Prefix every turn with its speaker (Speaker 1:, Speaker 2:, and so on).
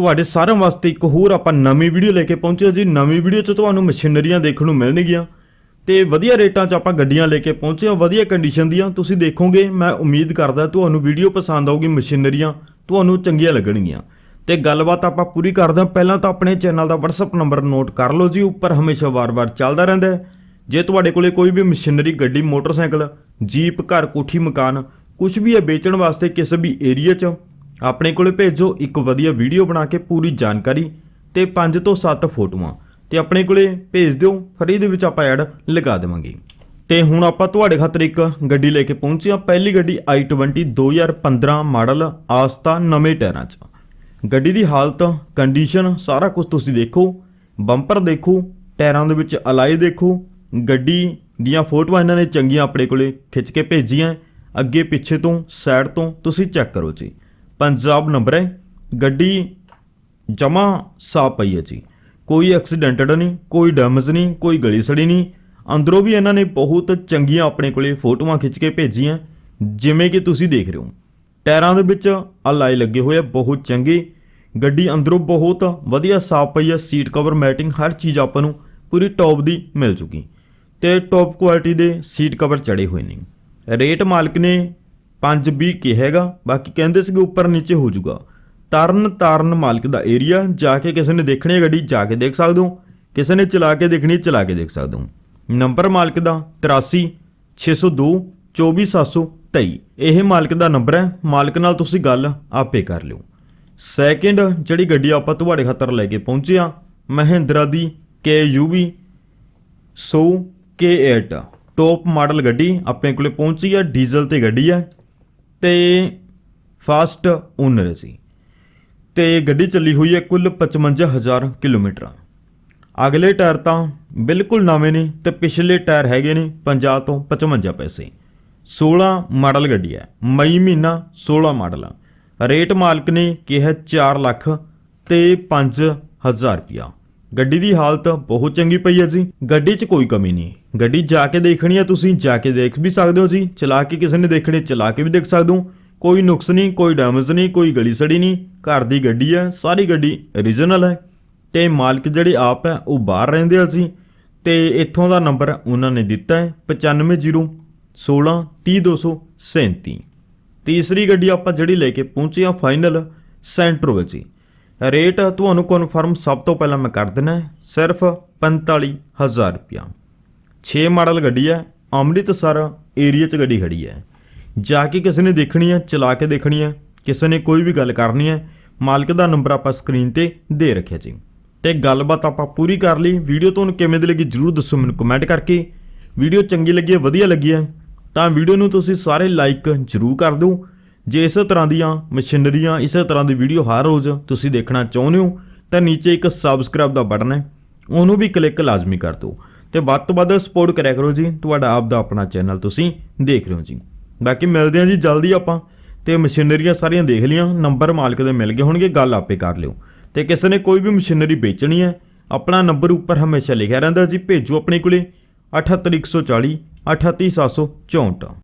Speaker 1: ਤੁਹਾਡੇ ਸਾਰਿਆਂ ਵਾਸਤੇ ਇੱਕ ਹੋਰ ਆਪਾਂ ਨਵੀਂ ਵੀਡੀਓ ਲੈ ਕੇ ਪਹੁੰਚੇ ਜੀ। ਨਵੀਂ ਵੀਡੀਓ 'ਚ ਤੁਹਾਨੂੰ ਮਸ਼ੀਨਰੀਆਂ ਦੇਖਣ ਨੂੰ ਮਿਲਣਗੀਆਂ ਤੇ ਵਧੀਆ ਰੇਟਾਂ 'ਚ ਆਪਾਂ ਗੱਡੀਆਂ ਲੈ ਕੇ ਪਹੁੰਚੇ ਹਾਂ, ਵਧੀਆ ਕੰਡੀਸ਼ਨ ਦੀਆਂ। ਤੁਸੀਂ ਦੇਖੋਗੇ, ਮੈਂ ਉਮੀਦ ਕਰਦਾ ਤੁਹਾਨੂੰ ਵੀਡੀਓ ਪਸੰਦ ਆਊਗੀ ਮਸ਼ੀਨਰੀਆਂ, ਤੁਹਾਨੂੰ ਚੰਗੀਆਂ ਲੱਗਣਗੀਆਂ। ਤੇ ਗੱਲਬਾਤ ਆਪਾਂ ਪੂਰੀ ਕਰਦੇ ਹਾਂ। ਪਹਿਲਾਂ ਤਾਂ ਆਪਣੇ ਚੈਨਲ ਦਾ WhatsApp ਨੰਬਰ ਨੋਟ ਕਰ ਲਓ ਜੀ। ਉੱਪਰ ਹਮੇਸ਼ਾ ਵਾਰ-ਵਾਰ ਚੱਲਦਾ ਰਹਿੰਦਾ ਜੇ ਤੁਹਾਡੇ ਕੋਲੇ ਕੋਈ ਵੀ ਮਸ਼ੀਨਰੀ, ਗੱਡੀ, ਮੋਟਰਸਾਈਕਲ, ਜੀਪ, ਘਰ, ਕੋਠੀ, ਮਕਾਨ ਕੁਝ ਵੀ ਹੈ ਵੇਚਣ ਵਾਸਤੇ ਕਿਸੇ ਵੀ ਏਰੀਆ 'ਚ ਆਪਣੇ ਕੋਲੇ ਭੇਜੋ ਇੱਕ ਵਧੀਆ ਵੀਡੀਓ ਬਣਾ ਕੇ ਪੂਰੀ ਜਾਣਕਾਰੀ ਤੇ 5 ਤੋਂ 7 ਫੋਟੋਆਂ। ਤੇ ਆਪਣੇ ਕੋਲੇ ਭੇਜ ਦਿਓ, ਫਰੀ ਦੇ ਵਿੱਚ ਆਪਾਂ ਐਡ ਲਗਾ ਦੇਵਾਂਗੇ। ਤੇ ਹੁਣ ਆਪਾਂ ਤੁਹਾਡੇ ਖਾਤਰ ਇੱਕ ਗੱਡੀ ਲੈ ਕੇ ਪਹੁੰਚੇ ਹਾਂ। ਪਹਿਲੀ ਗੱਡੀ i20 2015 ਮਾਡਲ ਆਸਤਾ ਨਵੇਂ ਟਾਇਰਾਂ 'ਚ। ਗੱਡੀ ਦੀ ਹਾਲਤ ਕੰਡੀਸ਼ਨ ਸਾਰਾ ਕੁਝ ਤੁਸੀਂ ਦੇਖੋ। ਬੰਪਰ ਦੇਖੋ, ਟਾਇਰਾਂ ਦੇ ਵਿੱਚ ਅਲਾਈ ਦੇਖੋ। ਗੱਡੀ ਦੀਆਂ ਫੋਟੋਆਂ ਇਹਨਾਂ ਨੇ ਚੰਗੀਆਂ ਆਪਣੇ ਕੋਲੇ ਖਿੱਚ ਕੇ ਭੇਜੀਆਂ। ਅੱਗੇ ਪਿੱਛੇ ਤੋਂ ਸਾਈਡ ਤੋਂ ਤੁਸੀਂ ਚੈੱਕ ਕਰੋ ਜੀ। ਪੰਜਾਬ ਨੰਬਰ ਹੈ। ਗੱਡੀ ਜਮਾ ਸਾਫ਼ ਪਈ ਹੈ ਜੀ। ਕੋਈ ਐਕਸੀਡੈਂਟਡ ਨਹੀਂ, ਕੋਈ ਡੈਮੇਜ ਨਹੀਂ, ਕੋਈ ਗਲੀ ਸੜੀ ਨਹੀਂ। ਅੰਦਰੋਂ ਵੀ ਇਹਨਾਂ ਨੇ ਬਹੁਤ ਚੰਗੀਆਂ ਆਪਣੇ ਕੋਲੇ ਫੋਟੋਆਂ ਖਿੱਚ ਕੇ ਭੇਜੀਆਂ। ਜਿਵੇਂ ਕਿ ਤੁਸੀਂ ਦੇਖ ਰਹੇ ਹੋ। ਟਾਇਰਾਂ ਦੇ ਵਿੱਚ ਅਲਾਈ ਲੱਗੇ ਹੋਏ ਆ, ਬਹੁਤ ਚੰਗੇ। ਗੱਡੀ ਅੰਦਰੋਂ ਬਹੁਤ ਵਧੀਆ ਸਾਫ਼ ਪਈ ਆ। ਸੀਟ ਕਵਰ ਮੈਟਿੰਗ ਹਰ ਚੀਜ਼ ਆਪਾਂ ਨੂੰ ਪੂਰੀ ਟੌਪ ਦੀ ਮਿਲ ਚੁੱਕੀ ਤੇ ਟੌਪ ਕੁਆਲਿਟੀ ਦੇ ਸੀਟ ਕਵਰ ਚੜੇ ਹੋਏ ਨੇ। ਰੇਟ ਮਾਲਕ ਨੇ 520 ਕਿਹਾ ਹੈਗਾ, ਬਾਕੀ ਕਹਿੰਦੇ ਸੀਗੇ ਉੱਪਰ ਨੀਚੇ ਹੋ ਜਾਊਗਾ। ਤਰਨ ਤਾਰਨ ਮਾਲਕ ਦਾ ਏਰੀਆ ਜਾ ਕੇ ਕਿਸੇ ਨੇ ਦੇਖਣੀ ਹੈ ਗੱਡੀ, ਜਾ ਕੇ ਦੇਖ ਸਕਦੇ ਹੋ। ਕਿਸੇ ਨੇ ਚਲਾ ਕੇ ਦੇਖਣੀ ਚਲਾ ਕੇ ਦੇਖ ਸਕਦੇ ਹੋ। ਨੰਬਰ ਮਾਲਕ ਦਾ 83 602 24723 ਇਹ ਮਾਲਕ ਦਾ ਨੰਬਰ ਹੈ। ਮਾਲਕ ਨਾਲ ਤੁਸੀਂ ਗੱਲ ਆਪੇ ਕਰ ਲਿਓ। ਸੈਕਿੰਡ ਜਿਹੜੀ ਗੱਡੀ ਆਪਾਂ ਤੁਹਾਡੇ ਖਾਤਰ ਲੈ ਕੇ ਪਹੁੰਚੇ ਆ ਮਹਿੰਦਰਾ ਦੀ KUV 100 K8 ਟੌਪ ਮਾਡਲ ਗੱਡੀ ਆਪਣੇ ਕੋਲੇ ਪਹੁੰਚੀ ਆ ਡੀਜ਼ਲ ਤੇ ਗੱਡੀ ਹੈ। ਤੇ ਫਾਸਟ ਓਨਰ ਸੀ ਤੇ ਗੱਡੀ ਚੱਲੀ ਹੋਈ ਹੈ ਕੁੱਲ 55000 ਕਿਲੋਮੀਟਰ। ਅਗਲੇ ਟਾਇਰ ਤਾਂ ਬਿਲਕੁਲ ਨਵੇਂ ਨੇ ਤੇ ਪਿਛਲੇ ਟਾਇਰ ਹੈਗੇ ਨੇ 50 ਤੋਂ 55 ਪੈਸੇ। 16 ਮਾਡਲ ਗੱਡੀ ਹੈ, ਮਈ ਮਹੀਨਾ 16 ਮਾਡਲ। ਰੇਟ ਮਾਲਕ ਨੇ ਕਿਹਾ 4 ਲੱਖ ਤੇ 5000 ਰੁਪਿਆ ਗੱਡੀ ਦੀ ਹਾਲਤ ਬਹੁਤ ਚੰਗੀ ਪਈ ਹੈ ਜੀ। ਗੱਡੀ 'ਚ ਕੋਈ ਕਮੀ ਨਹੀਂ। ਗੱਡੀ ਜਾ ਕੇ ਦੇਖਣੀ ਹੈ ਤੁਸੀਂ, ਜਾ ਕੇ ਦੇਖ ਵੀ ਸਕਦੇ ਹੋ ਜੀ। ਚਲਾ ਕੇ ਕਿਸੇ ਨੇ ਦੇਖਣੀ, ਚਲਾ ਕੇ ਵੀ ਦੇਖ ਸਕਦੇ ਹੋ। ਕੋਈ ਨੁਕਸ ਨਹੀਂ, ਕੋਈ ਡੈਮੇਜ ਨਹੀਂ, ਕੋਈ ਗਲੀ ਸੜੀ ਨਹੀਂ। ਘਰ ਦੀ ਗੱਡੀ ਹੈ, ਸਾਰੀ ਗੱਡੀ ਓਰੀਜਨਲ ਹੈ। ਤੇ ਮਾਲਕ ਜਿਹੜੇ ਆਪ ਹੈ, ਉਹ ਬਾਹਰ ਰਹਿੰਦੇ ਆ ਜੀ। ਤੇ ਇੱਥੋਂ ਦਾ ਨੰਬਰ ਉਹਨਾਂ ਨੇ ਦਿੱਤਾ ਹੈ 9501 16 30237 ਤੀਸਰੀ ਗੱਡੀ ਆਪਾਂ ਜਿਹੜੀ ਲੈ ਕੇ ਪਹੁੰਚੇ ਆ ਫਾਈਨਲ ਸੈਂਟਰ ਵਿੱਚ ਹੀ ਰੇਟ ਤੁਹਾਨੂੰ ਕਨਫਰਮ ਸਭ ਤੋਂ ਪਹਿਲਾਂ ਮੈਂ ਕਰ ਦਿੰਦਾ ਹੈ, ਸਿਰਫ 45000 ਰੁਪਇਆ। 6 ਮਾਡਲ ਗੱਡੀ ਹੈ ਅੰਮ੍ਰਿਤਸਰ ਏਰੀਆ 'ਚ ਗੱਡੀ ਖੜੀ ਹੈ। ਜਾ ਕੇ ਕਿਸੇ ਨੇ ਦੇਖਣੀ ਹੈ ਚਲਾ ਕੇ ਦੇਖਣੀ ਹੈ ਕਿਸੇ ਨੇ ਕੋਈ ਵੀ ਗੱਲ ਕਰਨੀ ਹੈ ਮਾਲਕ ਦਾ ਨੰਬਰ ਆਪਾਂ ਸਕਰੀਨ ਤੇ ਦੇ ਰੱਖਿਆ ਜੀ। ਤੇ ਗੱਲਬਾਤ ਆਪਾਂ ਪੂਰੀ ਕਰ ਲਈ। ਵੀਡੀਓ ਤੁਹਾਨੂੰ ਕਿਵੇਂ ਦੀ ਲੱਗੀ ਜਰੂਰ ਦੱਸੋ ਮੈਨੂੰ ਕਮੈਂਟ ਕਰਕੇ। ਵੀਡੀਓ ਚੰਗੀ ਲੱਗੀ ਹੈ ਵਧੀਆ ਲੱਗੀ ਹੈ ਤਾਂ ਵੀਡੀਓ ਨੂੰ ਤੁਸੀਂ ਸਾਰੇ ਲਾਈਕ ਜਰੂਰ ਕਰ ਦਿਓ। ਜੇ ਇਸੇ ਤਰ੍ਹਾਂ ਦੀਆਂ ਮਸ਼ੀਨਰੀਆਂ, ਇਸੇ ਤਰ੍ਹਾਂ ਦੀ ਵੀਡੀਓ ਹਰ ਰੋਜ਼ ਤੁਸੀਂ ਦੇਖਣਾ ਚਾਹੁੰਦੇ ਹੋ, ਤਾਂ ਨੀਚੇ ਇੱਕ ਸਬਸਕ੍ਰਾਈਬ ਦਾ ਬਟਨ ਹੈ, ਉਹਨੂੰ ਵੀ ਕਲਿੱਕ ਲਾਜ਼ਮੀ ਕਰ ਦਿਓ। ਤੇ ਵੱਧ ਤੋਂ ਵੱਧ ਸਪੋਰਟ ਕਰਿਆ ਕਰੋ ਜੀ, ਤੁਹਾਡਾ ਆਪ ਦਾ ਆਪਣਾ ਚੈਨਲ ਤੁਸੀਂ ਦੇਖ ਰਹੇ ਹੋ ਜੀ। ਬਾਕੀ ਮਿਲਦੇ ਹਾਂ ਜੀ ਜਲਦੀ ਆਪਾਂ, ਤੇ ਮਸ਼ੀਨਰੀਆਂ ਸਾਰੀਆਂ ਦੇਖ ਲੀਆਂ ਨੰਬਰ ਮਾਲਕ ਦੇ ਮਿਲ ਗਏ ਹੋਣਗੇ, ਗੱਲ ਆਪੇ ਕਰ ਲਿਓ। ਤੇ ਕਿਸੇ ਨੇ ਕੋਈ ਵੀ ਮਸ਼ੀਨਰੀ ਵੇਚਣੀ ਹੈ, ਆਪਣਾ ਨੰਬਰ ਉੱਪਰ ਹਮੇਸ਼ਾ ਲਿਖਿਆ ਰਹਿੰਦਾ ਜੀ, ਭੇਜੋ ਆਪਣੇ ਕੋਲੇ 78140 38764